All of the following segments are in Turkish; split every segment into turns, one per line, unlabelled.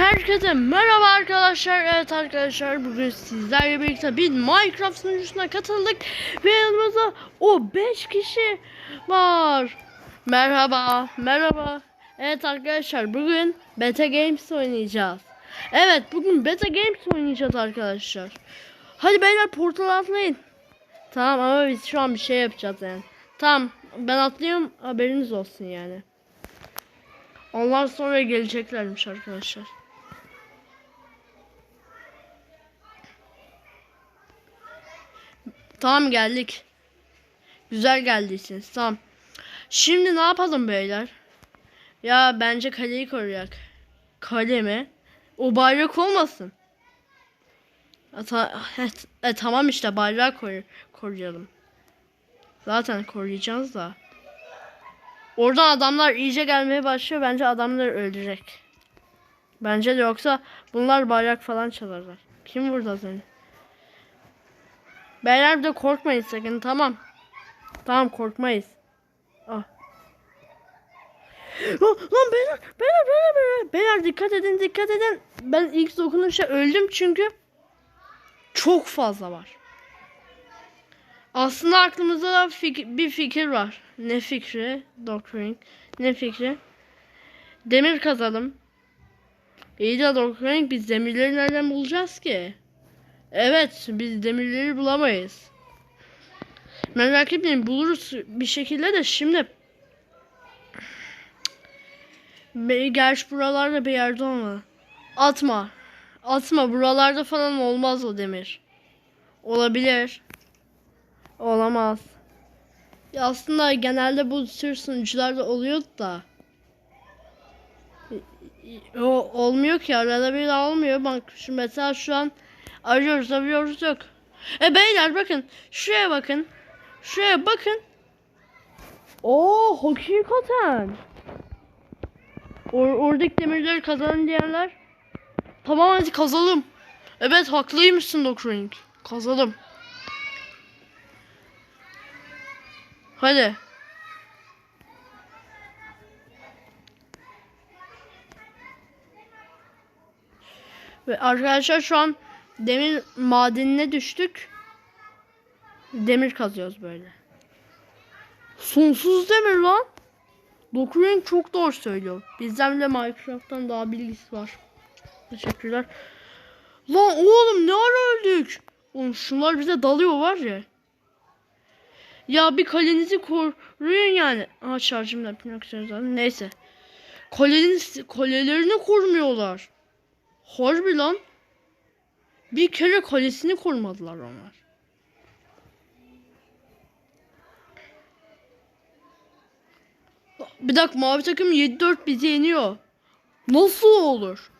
Herkese merhaba arkadaşlar. Evet arkadaşlar bugün sizlerle birlikte bir Minecraft sunucusuna katıldık ve yanımızda o 5 kişi var. Merhaba, merhaba. Evet arkadaşlar bugün Beta Games oynayacağız. Evet bugün Beta Games oynayacağız arkadaşlar. Hadi beyler portal atlayın. Tamam ama biz şu an bir şey yapacağız yani. Tamam ben atlıyorum haberiniz olsun yani. Onlar sonra geleceklermiş arkadaşlar. Tamam geldik. Güzel geldiyseniz tamam. Şimdi ne yapalım beyler? Ya bence kaleyi koruyak. Kale mi? O bayrak olmasın. E, ta- e, tamam işte bayrağı koru koruyalım. Zaten koruyacağız da. Oradan adamlar iyice gelmeye başlıyor. Bence adamları öldürecek. Bence de yoksa bunlar bayrak falan çalarlar. Kim vurdu az? Beyler de korkmayın sakın tamam. Tamam korkmayız. Ah. Lan, lan beyler, beyler, beyler, beyler, beyler dikkat edin, dikkat edin. Ben ilk dokunuşa öldüm çünkü çok fazla var. Aslında aklımızda da fik- bir fikir var. Ne fikri? Doctoring. Ne fikri? Demir kazalım. İyi de Doctoring biz demirleri nereden bulacağız ki? Evet biz demirleri bulamayız. Merak etmeyin buluruz bir şekilde de şimdi Gerçi buralarda bir yerde olma. Atma. Atma buralarda falan olmaz o demir. Olabilir. Olamaz. Ya aslında genelde bu tür sunucularda oluyor da. O olmuyor ki arada bir olmuyor. Bak şu mesela şu an arıyoruz arıyoruz yok. E beyler bakın şuraya bakın. Şuraya bakın. Oo hakikaten. Or oradaki demirleri kazanın diyenler. Tamam hadi kazalım. Evet haklıymışsın Dokring. Kazalım. Hadi. Ve arkadaşlar şu an demir madenine düştük. Demir kazıyoruz böyle. Sonsuz demir lan. Dokuren çok doğru söylüyor. Bizden bile Minecraft'tan daha bilgisi var. Teşekkürler. Lan oğlum ne ara öldük? Oğlum şunlar bize dalıyor var ya. Ya bir kalenizi koruyun yani. Aa şarjım da zaten. Neyse. Kaleniz, kalelerini korumuyorlar. Harbi lan. Bir kere kalesini korumadılar onlar. Bir dakika mavi takım 7-4 bizi yeniyor. Nasıl olur?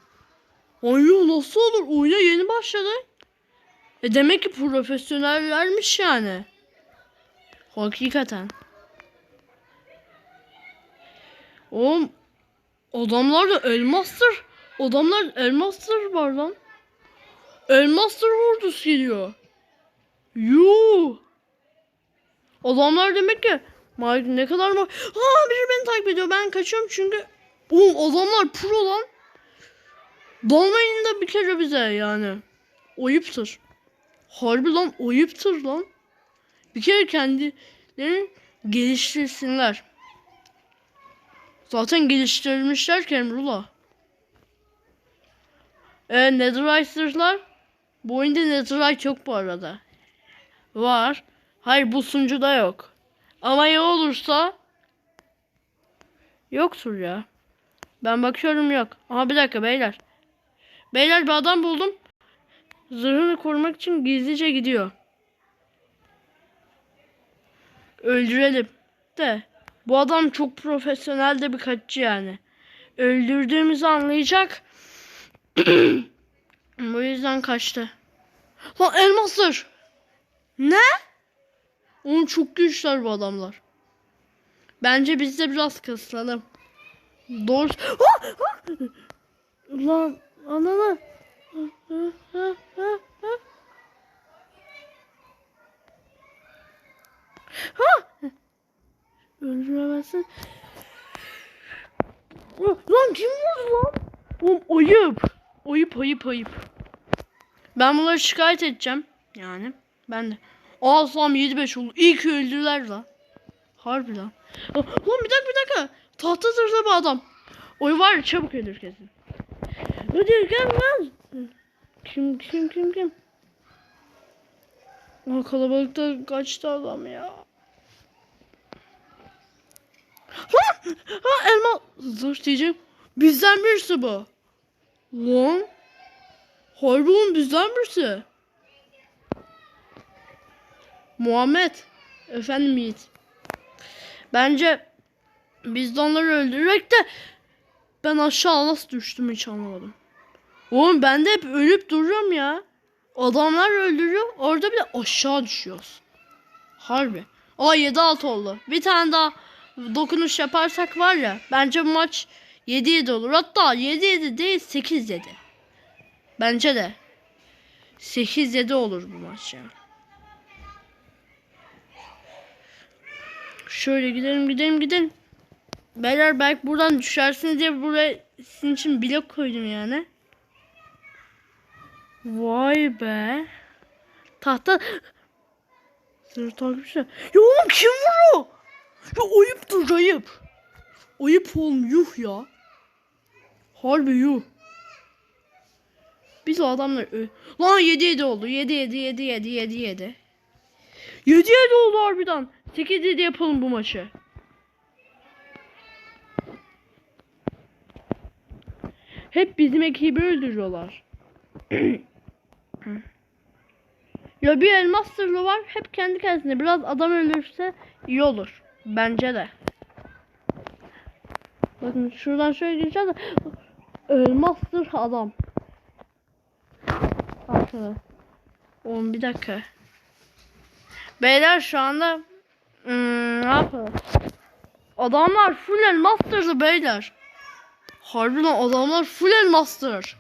Hayır nasıl olur? Oyuna yeni başladı. E demek ki profesyonellermiş yani. Hakikaten. Oğlum adamlar da elmastır. Adamlar elmastır var lan. Elmastır ordusu geliyor. Yuh. Adamlar demek ki Mike ne kadar mı? Aa biri beni takip ediyor. Ben kaçıyorum çünkü Oğlum adamlar pro lan. Dalmayın da bir kere bize yani. Oyuptur. Harbi lan oyuptur lan. Bir kere kendilerini geliştirsinler. Zaten geliştirilmişler ki Emrullah. Ee, Netherite'lar bu oyunda Netherite yok bu arada. Var. Hayır bu sunucuda yok. Ama ya olursa yoktur ya. Ben bakıyorum yok. Aha bir dakika beyler. Beyler bir adam buldum. Zırhını korumak için gizlice gidiyor. Öldürelim. De. Bu adam çok profesyonel de bir kaççı yani. Öldürdüğümüzü anlayacak. bu yüzden kaçtı. Lan elmaslar. Ne? Oğlum çok güçler bu adamlar. Bence biz de biraz kıslanalım. Doğru. Ah! Ah! Lan anana. Ha! Öldüremezsin. Lan kim vurdu lan? Oğlum ayıp. Ayıp ayıp ayıp. Ben bunları şikayet edeceğim. Yani ben de. Aa Sam 7-5 oldu. İyi ki öldüler lan. Harbi lan. Lan bir dakika bir dakika. Tahta zırhlı bir adam. Oy var ya çabuk ölür kesin. Hadi gel lan. Kim kim kim kim? Aa, kalabalıkta kaçtı adam ya. Lan! Ha elma zırh diyeceğim. Bizden birisi bu. Lan. Harbi oğlum bizden birisi. Muhammed. Efendim Yiğit. Bence biz de onları öldürerek de ben aşağı nasıl düştüm hiç anlamadım. Oğlum ben de hep ölüp duruyorum ya. Adamlar öldürüyor. Orada bir de aşağı düşüyoruz. Harbi. Aa 7-6 oldu. Bir tane daha dokunuş yaparsak var ya. Bence bu maç 7-7 olur. Hatta 7-7 değil 8-7. Bence de. 8-7 olur bu maç yani. Şöyle gidelim gidelim gidelim. Beyler belki buradan düşersiniz diye buraya sizin için blok koydum yani. Vay be. Tahta. Sırf takmışlar. Ya oğlum kim vuruyor? Ya ayıptır ayıp. Ayıp oğlum yuh ya. Harbi yuh. Biz o adamlar ö- Lan 7 7 oldu. 7 7 7 7 7 7. 7 7 oldu harbiden. 8 7 yapalım bu maçı. Hep bizim ekibi öldürüyorlar. ya bir elmas sırrı var. Hep kendi kendine. Biraz adam öldürürse iyi olur. Bence de. Bakın şuradan şöyle gireceğiz. Elmas sırrı adam. Arkadaşlar. Oğlum bir dakika. Beyler şu anda hmm, ne yapalım? Adamlar full elmastırdı beyler. Harbiden adamlar full elmastır.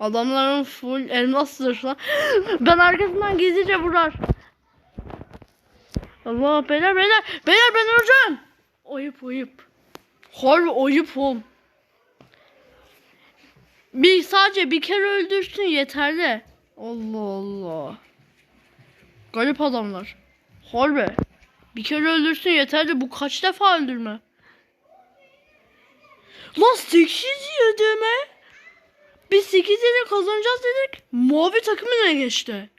Adamların full elmastır lan. ben arkasından gizlice vurar. Allah beyler beyler beyler ben öleceğim. Ayıp ayıp. Harbi ayıp oğlum. Bir sadece bir kere öldürsün yeterli. Allah Allah. Garip adamlar. Harbi. Bir kere öldürsün yeterli. Bu kaç defa öldürme? Lan 8 yedi mi? Biz 8 yedi kazanacağız dedik. Mavi takım ne geçti?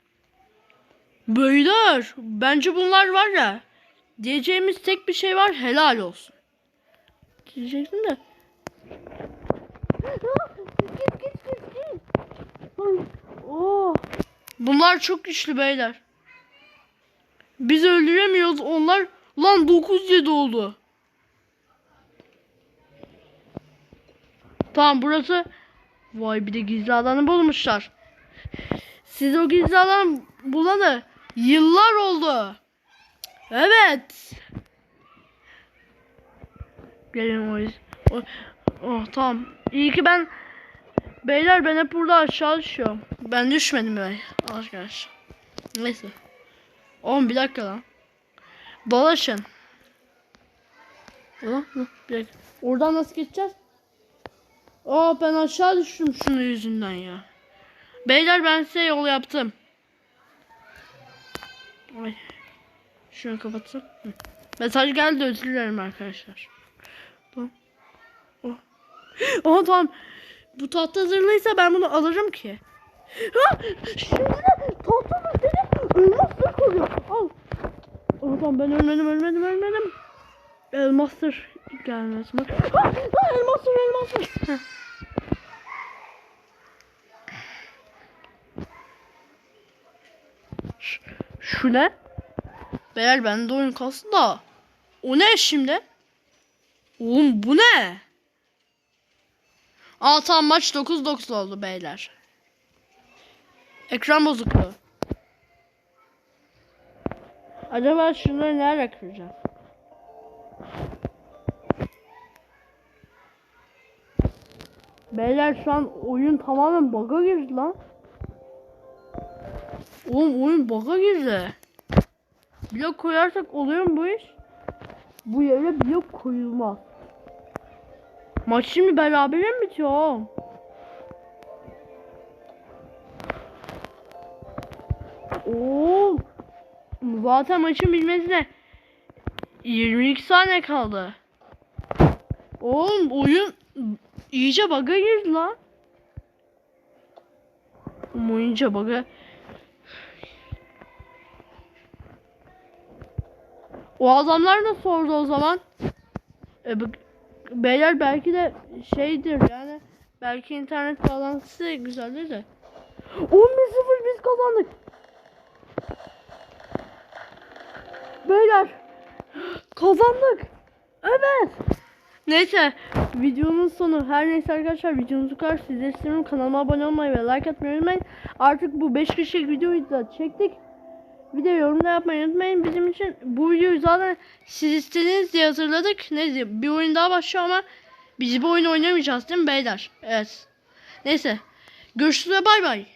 Beyler. Bence bunlar var ya. Diyeceğimiz tek bir şey var. Helal olsun. Diyecektim de. Git git git git. Oh. Bunlar çok güçlü beyler. Biz öldüremiyoruz onlar. Lan 9 7 oldu. Tamam burası. Vay bir de gizli alanı bulmuşlar. Siz o gizli alanı bulanı yıllar oldu. Evet. Gelin o, o Oh tamam. İyi ki ben Beyler ben hep burada aşağı düşüyorum. Ben düşmedim ben arkadaş. Neyse. Oğlum bir dakika lan. Dolaşın. Ulan, bir dakika. Oradan nasıl geçeceğiz? Aa ben aşağı düştüm şunun yüzünden ya. Beyler ben size yol yaptım. Ay. Şunu kapatsın. Hı. Mesaj geldi özür dilerim arkadaşlar. Tamam. Aha tamam. Bu tahta hazırlıysa ben bunu alırım ki. Ha! Şimdi tahta mı dedim? Elmasır koruyor. Al. Aa, tamam ben ölmedim ölmedim ölmedim. Elmasır gelmez mi? Ha! ha elmasır elmasır. Heh. Şu ne? Beyler bende oyun kalsın da. O ne şimdi? Oğlum bu ne? Tamam maç 9-9 oldu beyler. Ekran bozukluğu. Acaba şunları nerede kıracağım? Beyler şu an oyun tamamen bug'a girdi lan. Oğlum oyun bug'a girdi. Blok koyarsak oluyor mu bu iş? Bu yere blok koyulmaz. Maç şimdi berabere mi bitiyor? Oo. Zaten maçın bitmesine 22 saniye kaldı. Oğlum oyun iyice bug'a girdi lan. Oyun iyice bug'a. O adamlar da sordu o zaman. E, beyler belki de şeydir yani belki internet bağlantısı güzeldir de. 11-0 biz kazandık. Beyler kazandık. Evet. Neyse videonun sonu. Her neyse arkadaşlar videomuz bu kadar. Sizleri istiyorum. Kanalıma abone olmayı ve like atmayı unutmayın. Artık bu 5 kişilik videoyu da çektik. Bir de yorum da yapmayı unutmayın. Bizim için bu videoyu zaten siz istediniz diye hazırladık. Neyse bir oyun daha başlıyor ama biz bu oyunu oynamayacağız değil mi beyler? Evet. Neyse. Görüşürüz ve bay bay.